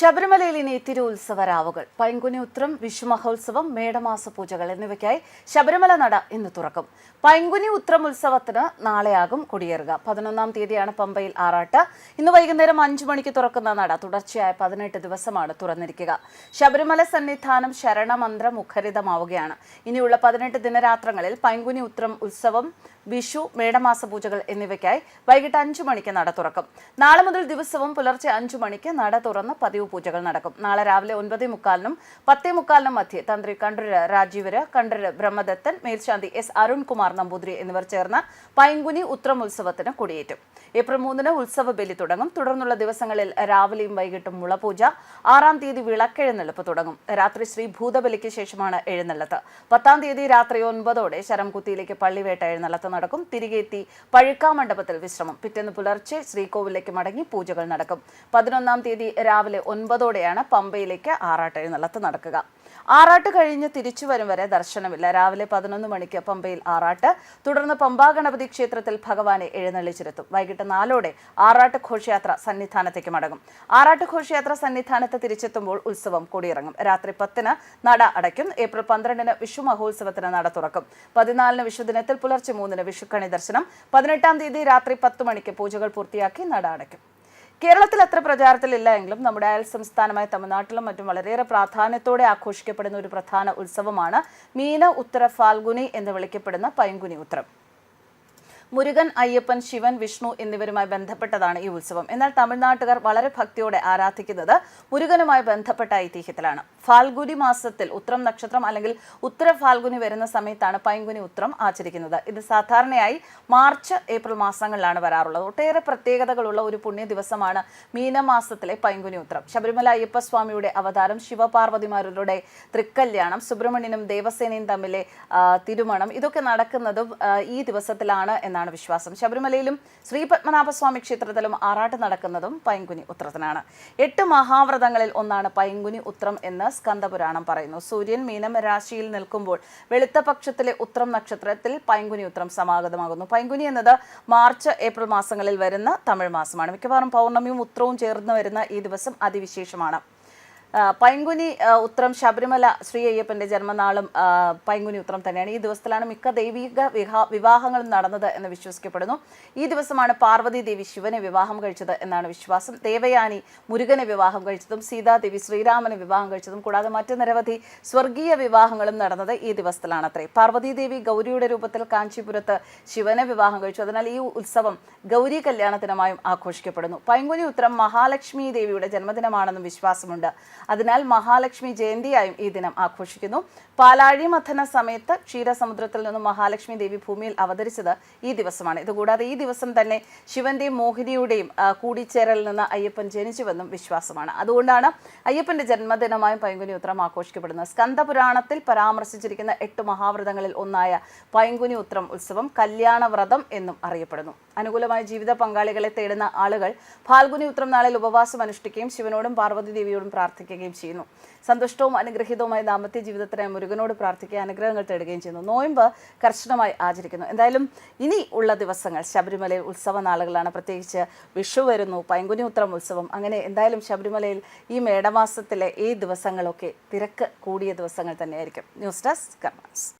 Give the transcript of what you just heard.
ശബരിമലയിൽ ഇനി തിരുവുത്സവ രാവുകൾ. പൈങ്കുനി ഉത്രം വിഷു മഹോത്സവം മേടമാസ പൂജകൾ എന്നിവയ്ക്കായി ശബരിമല നട ഇന്ന് തുറക്കും. പൈങ്കുനി ഉത്രം ഉത്സവത്തിന് നാളെയാകും കൊടിയേറുക. പതിനൊന്നാം തീയതിയാണ് പമ്പയിൽ ആറാട്ട്. ഇന്ന് വൈകുന്നേരം അഞ്ചു മണിക്ക് തുറക്കുന്ന നട തുടർച്ചയായ പതിനെട്ട് ദിവസമാണ് തുറന്നിരിക്കുക. ശബരിമല സന്നിധാനം ശരണമന്ത്ര മുഖരിതമാവുകയാണ് ഇനിയുള്ള പതിനെട്ട് ദിനരാത്രങ്ങളിൽ പൈങ്കുനി ഉത്രം ഉത്സവം വിഷു മേടമാസ പൂജകൾ എന്നിവയ്ക്കായി വൈകിട്ട് അഞ്ചു മണിക്ക് നട തുറക്കും. നാളെ മുതൽ ദിവസവും പുലർച്ചെ അഞ്ചു മണിക്ക് നട തുറന്ന് പതിവ് പൂജകൾ നടക്കും. നാളെ രാവിലെ ഒൻപതേ മുക്കാലിനും പത്തേ മുക്കാലിനും മധ്യേ തന്ത്രി കണ്ഠര് രാജീവര് കണ്ഠര് ബ്രഹ്മദത്തൻ മേൽശാന്തി എസ് അരുൺകുമാർ നമ്പൂതിരി എന്നിവർ ചേർന്ന് പൈങ്കുനി ഉത്രം ഉത്സവത്തിന് കൊടിയേറ്റും. ഏപ്രിൽ മൂന്നിന് ഉത്സവ ബലി തുടങ്ങും. തുടർന്നുള്ള ദിവസങ്ങളിൽ രാവിലെയും വൈകിട്ടും മുളപൂജ. ആറാം തീയതി വിളക്കെഴുന്നള്ളിപ്പ് തുടങ്ങും. രാത്രി ശ്രീ ഭൂതബലിക്ക് ശേഷമാണ് എഴുന്നള്ളത്ത്. പത്താം തീയതി രാത്രി ഒൻപതോടെ ശരംകുത്തിയിലേക്ക് പള്ളിവേട്ട എഴുന്നള്ളത്ത് നടക്കും. തിരികെ എത്തി പഴുക്കാ മണ്ഡപത്തിൽ വിശ്രമം. പിറ്റേന്ന് പുലർച്ചെ ശ്രീകോവിലേക്ക് മടങ്ങി പൂജകൾ നടക്കും. പതിനൊന്നാം തീയതി രാവിലെ ഒൻപതോടെയാണ് പമ്പയിലേക്ക് ആറാട്ട് എഴുന്നള്ളത്ത് നടക്കുക. ആറാട്ട് കഴിഞ്ഞ് തിരിച്ചു വരും വരെ ദർശനമില്ല. രാവിലെ പതിനൊന്ന് മണിക്ക് പമ്പയിൽ ആറാട്ട് തുടർന്ന് പമ്പാ ഗണപതി ക്ഷേത്രത്തിൽ ഭഗവാനെ എഴുന്നള്ളിച്ചിരുത്തും. വൈകിട്ട് നാലോടെ ആറാട്ട് ഘോഷയാത്ര സന്നിധാനത്തേക്ക് മടങ്ങും. ആറാട്ട് ഘോഷയാത്ര സന്നിധാനത്ത് തിരിച്ചെത്തുമ്പോൾ ഉത്സവം കൊടിയിറങ്ങും. രാത്രി പത്തിന് നട അടയ്ക്കും. ഏപ്രിൽ പന്ത്രണ്ടിന് വിഷു മഹോത്സവത്തിന് നട തുറക്കും. പതിനാലിന് വിഷുദിനത്തിൽ പുലർച്ചെ മൂന്നിന് വിഷുക്കണി ദർശനം. പതിനെട്ടാം തീയതി രാത്രി പത്ത് മണിക്ക് പൂജകൾ പൂർത്തിയാക്കി നട അടയ്ക്കും. കേരളത്തിൽ അത്ര പ്രചാരത്തിലില്ല എങ്കിലും നമ്മുടെ അയൽ സംസ്ഥാനമായ തമിഴ്നാട്ടിലും മറ്റും വളരെയേറെ പ്രാധാന്യത്തോടെ ആഘോഷിക്കപ്പെടുന്ന ഒരു പ്രധാന ഉത്സവമാണ് മീന ഉത്തര ഫാൽഗുനി എന്ന് വിളിക്കപ്പെടുന്ന പൈങ്കുനി ഉത്രം. മുരുകൻ അയ്യപ്പൻ ശിവൻ വിഷ്ണു എന്നിവരുമായി ബന്ധപ്പെട്ടതാണ് ഈ ഉത്സവം. എന്നാൽ തമിഴ്നാട്ടുകാർ വളരെ ഭക്തിയോടെ ആരാധിക്കുന്നത് മുരുകനുമായി ബന്ധപ്പെട്ട ഐതിഹ്യത്തിലാണ്. ഫാൽഗുനി മാസത്തിൽ ഉത്രം നക്ഷത്രം അല്ലെങ്കിൽ ഉത്തര ഫാൽഗുനി വരുന്ന സമയത്താണ് പൈങ്കുനി ഉത്രം ആചരിക്കുന്നത്. ഇത് സാധാരണയായി മാർച്ച് ഏപ്രിൽ മാസങ്ങളിലാണ് വരാറുള്ളത്. ഒട്ടേറെ പ്രത്യേകതകളുള്ള ഒരു പുണ്യ ദിവസമാണ് മീനമാസത്തിലെ പൈങ്കുനി ഉത്രം. ശബരിമല അയ്യപ്പസ്വാമിയുടെ അവതാരം ശിവപാർവതിമാരുടെ തൃക്കല്യാണം സുബ്രഹ്മണ്യനും ദേവസേനയും തമ്മിലെ തിരുമണം ഇതൊക്കെ നടക്കുന്നതും ഈ ദിവസത്തിലാണ് എന്നാണ് വിശ്വാസം. ശബരിമലയിലും ശ്രീ പത്മനാഭസ്വാമി ക്ഷേത്രത്തിലും ആറാട്ട് നടക്കുന്നതും പൈങ്കുനി ഉത്രത്തിനാണ്. എട്ട് മഹാവ്രതങ്ങളിൽ ഒന്നാണ് പൈങ്കുനി ഉത്രം എന്ന് സ്കന്ദപുരാണം പറയുന്നു. സൂര്യൻ മീനം രാശിയിൽ നിൽക്കുമ്പോൾ വെളുത്ത പക്ഷത്തിലെ ഉത്രം നക്ഷത്രത്തിൽ പൈങ്കുനി ഉത്രം സമാഗതമാകുന്നു. പൈങ്കുനി എന്നത് മാർച്ച് ഏപ്രിൽ മാസങ്ങളിൽ വരുന്ന തമിഴ് മാസമാണ്. മിക്കവാറും പൗർണമിയും ഉത്രവും ചേർന്ന് വരുന്ന ഈ ദിവസം അതിവിശേഷമാണ്. പൈങ്കുനി ഉത്രം ശബരിമല ശ്രീ അയ്യപ്പന്റെ ജന്മനാളും പൈങ്കുനി ഉത്രം തന്നെയാണ്. ഈ ദിവസത്തിലാണ് മിക്ക ദൈവിക വിവാഹങ്ങളും നടന്നത് എന്ന് വിശ്വസിക്കപ്പെടുന്നു. ഈ ദിവസമാണ് പാർവതി ദേവി ശിവനെ വിവാഹം കഴിച്ചത് എന്നാണ് വിശ്വാസം. ദേവയാനി മുരുകനെ വിവാഹം കഴിച്ചതും സീതാദേവി ശ്രീരാമനെ വിവാഹം കഴിച്ചതും കൂടാതെ മറ്റു നിരവധി സ്വർഗീയ വിവാഹങ്ങളും നടന്നത് ഈ ദിവസത്തിലാണ് അത്രേ. പാർവതി ദേവി ഗൗരിയുടെ രൂപത്തിൽ കാഞ്ചീപുരത്ത് ശിവനെ വിവാഹം കഴിച്ചു. അതിനാൽ ഈ ഉത്സവം ഗൗരി കല്യാണത്തിനുമായും ആഘോഷിക്കപ്പെടുന്നു. പൈങ്കുനി ഉത്രം മഹാലക്ഷ്മി ദേവിയുടെ ജന്മദിനമാണെന്നും വിശ്വാസമുണ്ട്. അതിനാൽ മഹാലക്ഷ്മി ജയന്തിയായും ഈ ദിനം ആഘോഷിക്കുന്നു. പാലാഴി മഥന സമയത്ത് ക്ഷീരസമുദ്രത്തിൽ നിന്നും മഹാലക്ഷ്മി ദേവി ഭൂമിയിൽ അവതരിച്ചത് ഈ ദിവസമാണ്. ഇതുകൂടാതെ ഈ ദിവസം തന്നെ ശിവന്റെയും മോഹിനിയുടെയും കൂടിച്ചേരലിൽ നിന്ന് അയ്യപ്പൻ ജനിച്ചുവെന്നും വിശ്വാസമാണ്. അതുകൊണ്ടാണ് അയ്യപ്പന്റെ ജന്മദിനമായും പൈങ്കുനി ഉത്രം ആഘോഷിക്കപ്പെടുന്നത്. സ്കന്ദപുരാണത്തിൽ പരാമർശിച്ചിരിക്കുന്ന എട്ട് മഹാവ്രതങ്ങളിൽ ഒന്നായ പൈങ്കുനി ഉത്രം ഉത്സവം കല്യാണവ്രതം എന്നും അറിയപ്പെടുന്നു. അനുകൂലമായ ജീവിത പങ്കാളികളെ തേടുന്ന ആളുകൾ ഫാൽഗുനി ഉത്രം നാളിൽ ഉപവാസം അനുഷ്ഠിക്കുകയും ശിവനോടും പാർവതി ദേവിയോടും പ്രാർത്ഥിക്കുകയും ചെയ്യുന്നു. സന്തുഷ്ടവും അനുഗ്രഹീതവുമായ ദാമ്പത്യ ജീവിതത്തിനായി മുരുകനോട് പ്രാർത്ഥിക്കുകയും അനുഗ്രഹങ്ങൾ തേടുകയും ചെയ്യുന്നു. നോയമ്പ് കർശനമായി ആചരിക്കുന്നു. എന്തായാലും ഇനി ഉള്ള ദിവസങ്ങൾ ശബരിമലയിൽ ഉത്സവ നാളുകളാണ്. പ്രത്യേകിച്ച് വിഷു വരുന്നു പൈങ്കുനി ഉത്രം ഉത്സവം അങ്ങനെ എന്തായാലും ശബരിമലയിൽ ഈ മേടമാസത്തിലെ ഈ ദിവസങ്ങളൊക്കെ തിരക്ക് കൂടിയ ദിവസങ്ങൾ തന്നെയായിരിക്കും. News desk karmas